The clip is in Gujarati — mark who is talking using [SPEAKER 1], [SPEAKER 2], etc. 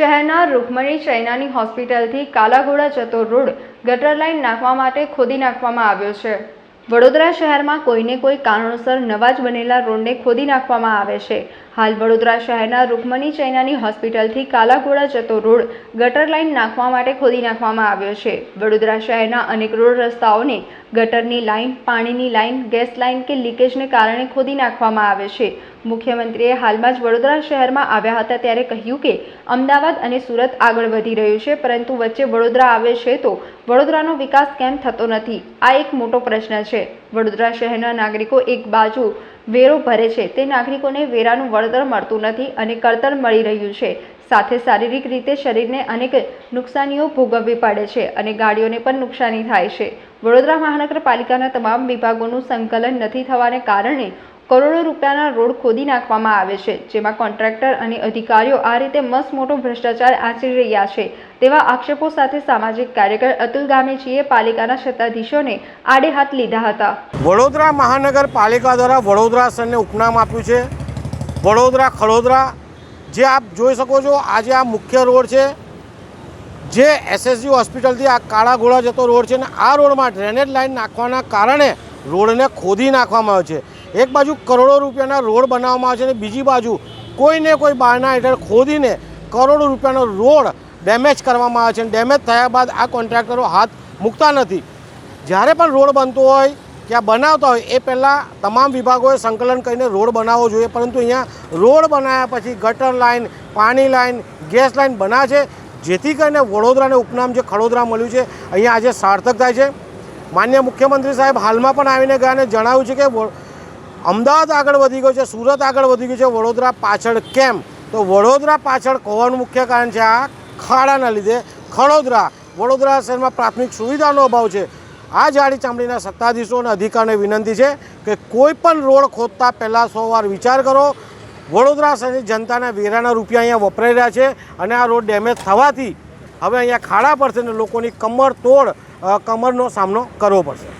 [SPEAKER 1] શહેરના રૂકમણી ચૈનાની હોસ્પિટલથી કાલાઘોડા જતો રોડ ગટર લાઇન નાખવા માટે ખોદી નાખવામાં આવ્યો છે. વડોદરા શહેરમાં કોઈને કોઈ કારણોસર નવા જ બનેલા રોડને ખોદી નાખવામાં આવે છે. હાલ વડોદરા શહેરના રૂકમણી ચૈનાની હોસ્પિટલથી કાલાઘોડા જતો રોડ ગટર લાઇન નાખવા માટે ખોદી નાખવામાં આવ્યો છે. વડોદરા શહેરના અનેક રોડ રસ્તાઓને ગટરની લાઇન પાણીની લાઇન ગેસ લાઇન કે લીકેજને કારણે ખોદી નાખવામાં આવે છે. મુખ્યમંત્રીએ હાલમાં જ વડોદરા શહેરમાં આવ્યા હતા ત્યારે કહ્યું કે અમદાવાદ અને સુરત આગળ વધી રહ્યું છે, પરંતુ વચ્ચે વડોદરા આવે છે તો વડોદરાનો વિકાસ કેમ થતો નથી? આ એક મોટો પ્રશ્ન છે. વડોદરા શહેરના નાગરિકો એક બાજુ વેરો ભરે છે. તે નાગરિકોને વેરાનું વળતર મળતું નથી અને કળતર મળી રહ્યું છે. સાથે શારીરિક રીતે શરીરને અનેક નુકસાનીઓ ભોગવવી પડે છે અને ગાડીઓને પણ નુકસાની થાય છે. વડોદરા મહાનગરપાલિકાના તમામ વિભાગોનું સંકલન નથી થવાને કારણે કરોડો રૂપિયાના રોડ ખોદી નાખવામાં આવે છે, જેમાં કોન્ટ્રાક્ટર અને અધિકારીઓ આ રીતે મસ્ત મોટો ભ્રષ્ટાચાર આચરી રહ્યા છે. તેવા આક્ષેપો સાથે સામાજિક કાર્યકર અતુલ ગામેજીએ પાલિકાના સત્તાધીશોને આડે હાથ લીધા હતા.
[SPEAKER 2] વડોદરા મહાનગરપાલિકા દ્વારા વડોદરા સરને ઉપનામ આપ્યું છે. વડોદરા ખડોદરા, જે આપ જોઈ શકો છો, આજે આ મુખ્ય રોડ છે. જે એસએસજી હોસ્પિટલથી આ કાળા ઘોડા જતો રોડ છે અને આ રોડમાં ડ્રેનેજ લાઇન નાખવાના કારણે રોડને ખોદી નાખવામાં આવે છે. એક બાજુ કરોડો રૂપિયાના રોડ બનાવવામાં આવે છે અને બીજી બાજુ કોઈને કોઈ બહારના હેઠળ ખોદીને કરોડો રૂપિયાનો રોડ ડેમેજ કરવામાં આવે છે અને ડેમેજ થયા બાદ આ કોન્ટ્રાક્ટરો હાથ મૂકતા નથી. જ્યારે પણ રોડ બનતો હોય ત્યાં બનાવતા હોય, એ પહેલાં તમામ વિભાગોએ સંકલન કરીને રોડ બનાવવો જોઈએ. પરંતુ અહીંયા રોડ બનાવ્યા પછી ગટર લાઇન, પાણી લાઇન, ગેસ લાઇન બનાવે છે, જેથી કરીને વડોદરાને ઉપનામ જે ખડોદરા મળ્યું છે, અહીંયા આજે સાર્થક થાય છે. માન્ય મુખ્યમંત્રી સાહેબ હાલમાં પણ આવીને ગયા અને જણાવ્યું છે કે અમદાવાદ આગળ વધી ગયું છે, સુરત આગળ વધી ગયું છે, વડોદરા પાછળ કેમ? તો વડોદરા પાછળ હોવાનું મુખ્ય કારણ છે આ ખાડાના લીધે. ખડોદરા, વડોદરા શહેરમાં પ્રાથમિક સુવિધાનો અભાવ છે. આ જાડી ચામડીના સત્તાધીશો અને અધિકારીને વિનંતી છે કે કોઈ પણ રોડ ખોદતા પહેલાં સો વાર વિચાર કરો. વડોદરા શહેરની જનતાના વેરાના રૂપિયા અહીંયા વપરાઈ રહ્યા છે અને આ રોડ ડેમેજ થવાથી હવે અહીંયા ખાડા પડશે અને લોકોની કમર તોડ કમરનો સામનો કરવો પડશે.